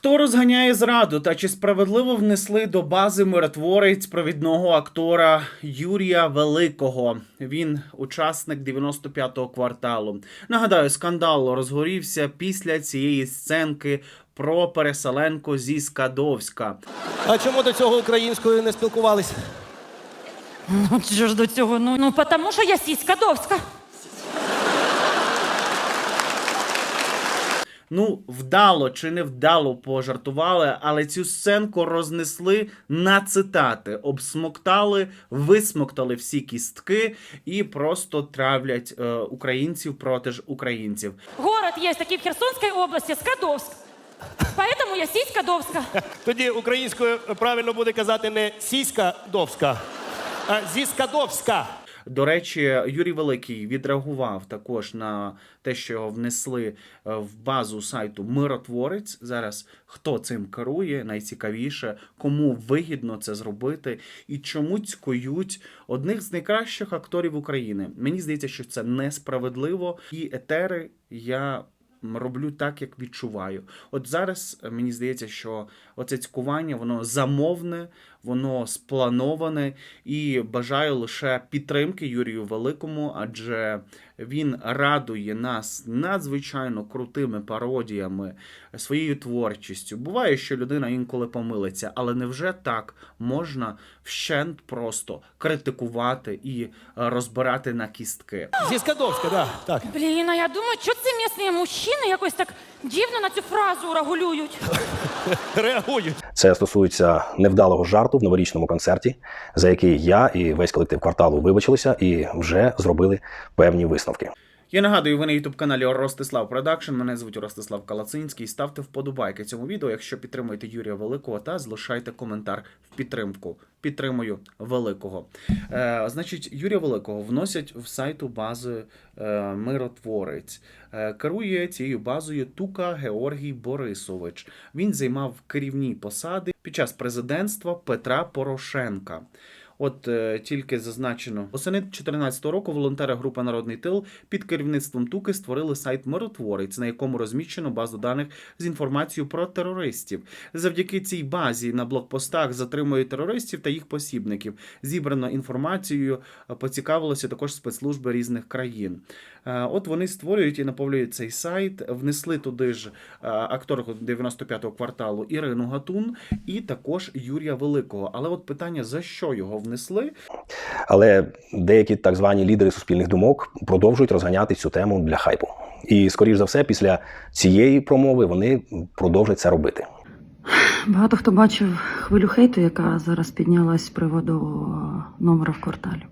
Хто розганяє зраду та чи справедливо внесли до бази миротворець провідного актора Юрія Великого? Він учасник 95-го кварталу. Нагадаю, скандал розгорівся після цієї сценки про переселенку зі Скадовська. А чому до цього українською не спілкувалися? Ну, ж до цього? Ну, ну потому що я сіська довська. Ну, вдало чи не вдало пожартували, але цю сценку рознесли на цитати, обсмоктали, висмоктали всі кістки і просто травлять е, українців проти ж українців. Город є такий в Херсонській області, Скадовськ. Поэтому я сіська довська. Тоді українською правильно буде казати не сіська довська, а зіскадовська. До речі, Юрій Великий відреагував також на те, що його внесли е, в базу сайту Миротворець. Зараз хто цим керує, найцікавіше, кому вигідно це зробити і чому цькують одних з найкращих акторів України. Мені здається, що це несправедливо. І етери я. Роблю так, як відчуваю. От зараз мені здається, що оце цькування воно замовне, воно сплановане і бажаю лише підтримки Юрію Великому, адже він радує нас надзвичайно крутими пародіями, своєю творчістю. Буває, що людина інколи помилиться, але невже так можна вщент просто критикувати і розбирати на кістки? Зіскадовська, да, так. Блін, а я думаю, що ці місні мужчини якось так дивно на цю фразу регулюють. Реагують. Це стосується невдалого жарту в новорічному концерті, за який я і весь колектив кварталу вибачилися і вже зробили певні висновки. Я нагадую, ви на youtube каналі Ростислав Продакшн. Мене звуть Ростислав Калацинський. Ставте вподобайки цьому відео, якщо підтримуєте Юрія Великого, та залишайте коментар в підтримку. Підтримую великого. Е, значить, Юрія Великого вносять в сайту бази е, Миротворець. Е, керує цією базою Тука Георгій Борисович. Він займав керівні посади під час президентства Петра Порошенка. От е, тільки зазначено, восени 2014 року волонтери групи Народний тил під керівництвом Туки створили сайт Миротворець, на якому розміщено базу даних з інформацією про терористів. Завдяки цій базі на блокпостах затримують терористів та їх посібників. Зібрано інформацією, е, поцікавилося також спецслужби різних країн. Е, От вони створюють і наповнюють цей сайт, внесли туди ж акторку 95-го кварталу Ірину Гатун і також Юрія Великого. Але от питання за що його внесли? Але деякі так звані лідери суспільних думок продовжують розганяти цю тему для хайпу. І, скоріш за все, після цієї промови вони продовжать це робити. Багато хто бачив хвилю хейту, яка зараз піднялась з приводу номера в кварталі.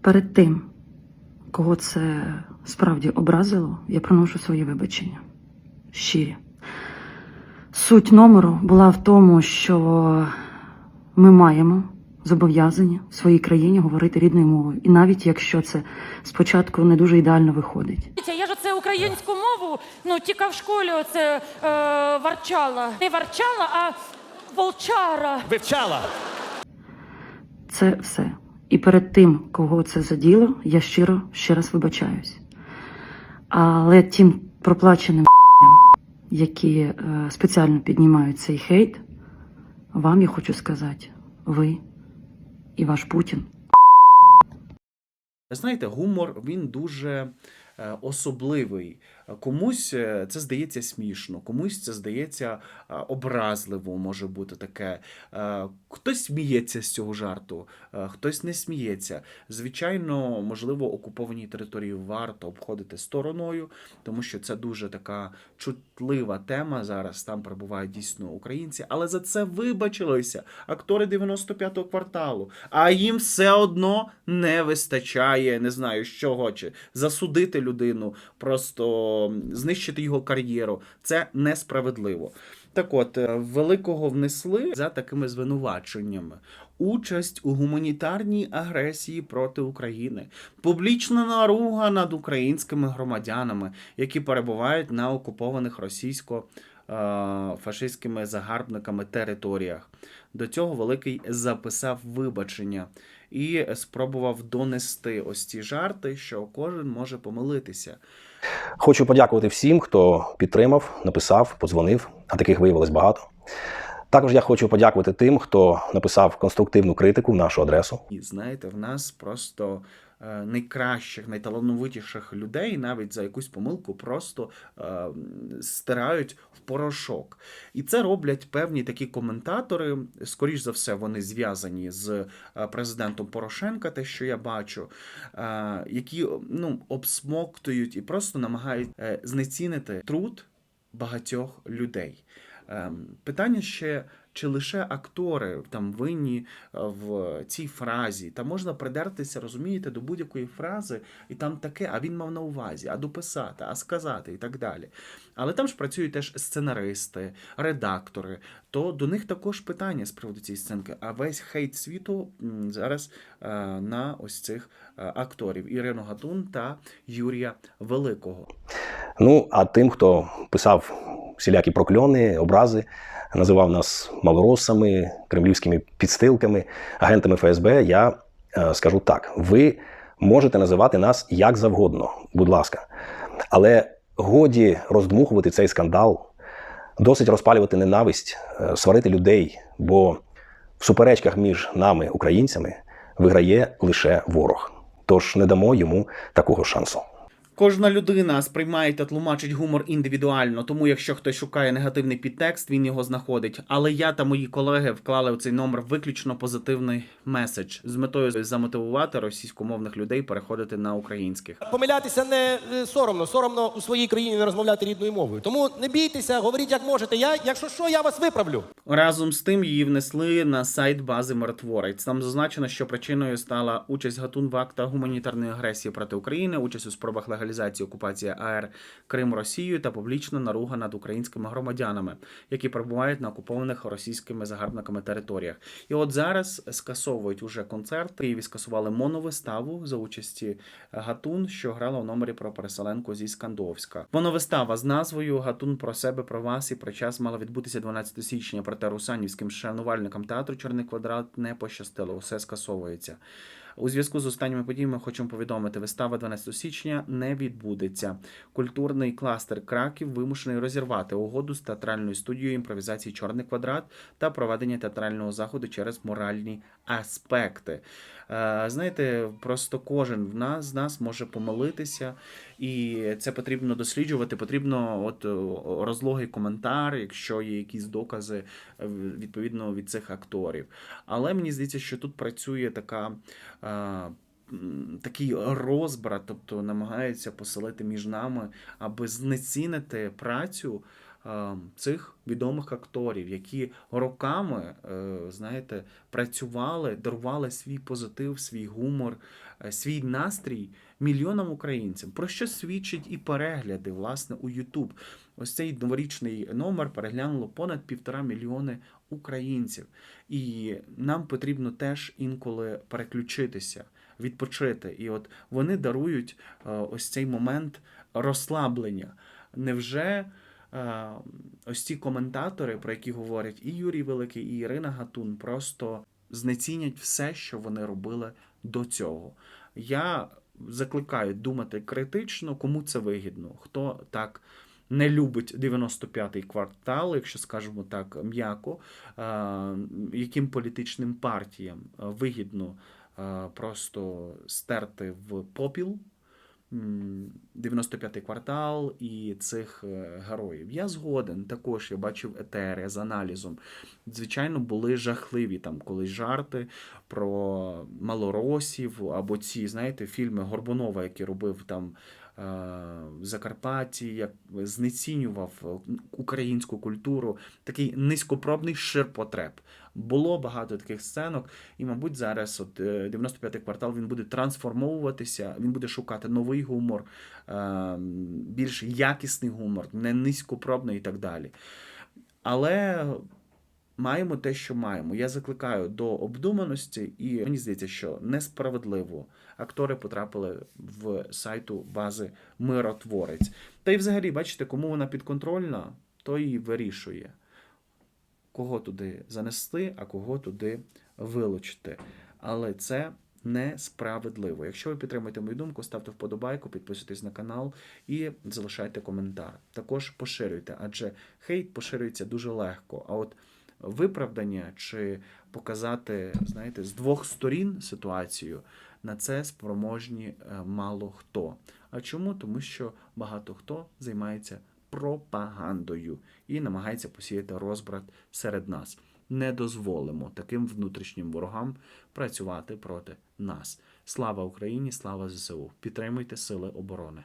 Перед тим, кого це справді образило, я приношу свої вибачення. Щирі. Суть номеру була в тому, що ми маємо зобов'язання в своїй країні говорити рідною мовою. І навіть якщо це спочатку не дуже ідеально виходить. Я ж оце українську мову, ну тільки в школі оце е, варчала. Не варчала, а волчара. Вивчала. Це все. І перед тим, кого це заділо, я щиро ще раз вибачаюсь. Але тим проплаченим які е, спеціально піднімають цей хейт, вам я хочу сказати, ви і ваш Путін Знаєте, гумор він дуже е, особливий. Комусь е, це здається смішно, комусь це здається е, образливо, може бути таке. Е, Хтось сміється з цього жарту, хтось не сміється. Звичайно, можливо, окуповані території варто обходити стороною, тому що це дуже така чутлива тема. Зараз там перебувають дійсно українці, але за це вибачилися актори 95-го кварталу. А їм все одно не вистачає, не знаю, чого чи засудити людину, просто знищити його кар'єру. Це несправедливо. Так от, е, великого внесли за такими звинуваченнями. Участь у гуманітарній агресії проти України, публічна наруга над українськими громадянами, які перебувають на окупованих російсько фашистськими загарбниками територіях. До цього Великий записав вибачення і спробував донести ось ці жарти, що кожен може помилитися. Хочу подякувати всім, хто підтримав, написав, подзвонив, а таких виявилось багато. Також я хочу подякувати тим, хто написав конструктивну критику в нашу адресу. І знаєте, в нас просто е, найкращих, найталановитіших людей навіть за якусь помилку просто е, стирають в порошок. І це роблять певні такі коментатори. Скоріш за все, вони зв'язані з е, президентом Порошенка, те, що я бачу, е, які ну, обсмоктують і просто намагають е, знецінити труд багатьох людей. Ем, Питання ще, чи лише актори там винні е, в цій фразі, та можна придертися, розумієте, до будь-якої фрази, і там таке, а він мав на увазі, а дописати, а сказати і так далі. Але там ж працюють теж сценаристи, редактори, то до них також питання з приводу цієї сценки. А весь хейт світу зараз е, на ось цих е, акторів Ірину Гатун та Юрія Великого. Ну, а тим, хто писав всілякі прокльони, образи, називав нас малоросами, кремлівськими підстилками, агентами ФСБ, я е, скажу так: ви можете називати нас як завгодно, будь ласка. Але годі роздмухувати цей скандал, досить розпалювати ненависть, е, сварити людей, бо в суперечках між нами, українцями, виграє лише ворог. Тож не дамо йому такого шансу. Кожна людина сприймає та тлумачить гумор індивідуально, тому якщо хтось шукає негативний підтекст, він його знаходить. Але я та мої колеги вклали в цей номер виключно позитивний меседж з метою замотивувати російськомовних людей переходити на українських. Помилятися не е, соромно, соромно у своїй країні не розмовляти рідною мовою. Тому не бійтеся, говоріть як можете. Я, якщо що, я вас виправлю. Разом з тим її внесли на сайт бази Миротворець. Там зазначено, що причиною стала участь Гатун в актах гуманітарної агресії проти України, участь у спробах легалізації окупації АР Крим Росією та публічна наруга над українськими громадянами, які перебувають на окупованих російськими загарбниками територіях. І от зараз скасовують уже концерт. В Києві скасували моновиставу за участі Гатун, що грала у номері про переселенку зі Скандовська. Моновистава з назвою Гатун про себе, про вас і про час мала відбутися 12 січня. Проте русанівським шанувальникам театру Чорний квадрат не пощастило. Усе скасовується. У зв'язку з останніми подіями хочемо повідомити, вистава 12 січня не відбудеться. Культурний кластер Краків вимушений розірвати угоду з театральною студією імпровізації Чорний квадрат та проведення театрального заходу через моральні аспекти. Е, Знаєте, просто кожен в нас з нас може помилитися, і це потрібно досліджувати. Потрібно от о, розлогий коментар, якщо є якісь докази е, відповідно від цих акторів. Але мені здається, що тут працює така. Е, Такий розбрат, тобто намагаються поселити між нами, аби знецінити працю е, цих відомих акторів, які роками, е, знаєте, працювали, дарували свій позитив, свій гумор, свій настрій мільйонам українцям. Про що свідчить і перегляди, власне, у YouTube. Ось цей новорічний номер переглянуло понад півтора мільйони українців. І нам потрібно теж інколи переключитися, відпочити. І от вони дарують е, ось цей момент розслаблення. Невже е, ось ці коментатори, про які говорять і Юрій Великий, і Ірина Гатун, просто знецінять все, що вони робили до цього. Я закликаю думати критично, кому це вигідно, хто так. Не любить 95-й квартал, якщо скажемо так м'яко, е, яким політичним партіям вигідно е, просто стерти в попіл 95-й квартал і цих е, героїв. Я згоден. Також я бачив етери з аналізом. Звичайно, були жахливі там колись жарти про малоросів або ці, знаєте, фільми Горбунова, який робив там. е, В Закарпатті, як знецінював українську культуру, такий низькопробний ширпотреб. Було багато таких сценок, і, мабуть, зараз от е, 95-й квартал він буде трансформовуватися, він буде шукати новий гумор, е, більш якісний гумор, не низькопробний і так далі. Але маємо те, що маємо. Я закликаю до обдуманості, і мені здається, що несправедливо актори потрапили в сайту бази Миротворець. Та й взагалі, бачите, кому вона підконтрольна, то і вирішує, кого туди занести, а кого туди вилучити. Але це несправедливо. Якщо ви підтримуєте мою думку, ставте вподобайку, підписуйтесь на канал і залишайте коментар. Також поширюйте, адже хейт поширюється дуже легко. А от виправдання чи показати, знаєте, з двох сторін ситуацію на це спроможні е, мало хто. А чому? Тому що багато хто займається пропагандою і намагається посіяти розбрат серед нас. Не дозволимо таким внутрішнім ворогам працювати проти нас. Слава Україні! Слава ЗСУ! Підтримуйте сили оборони!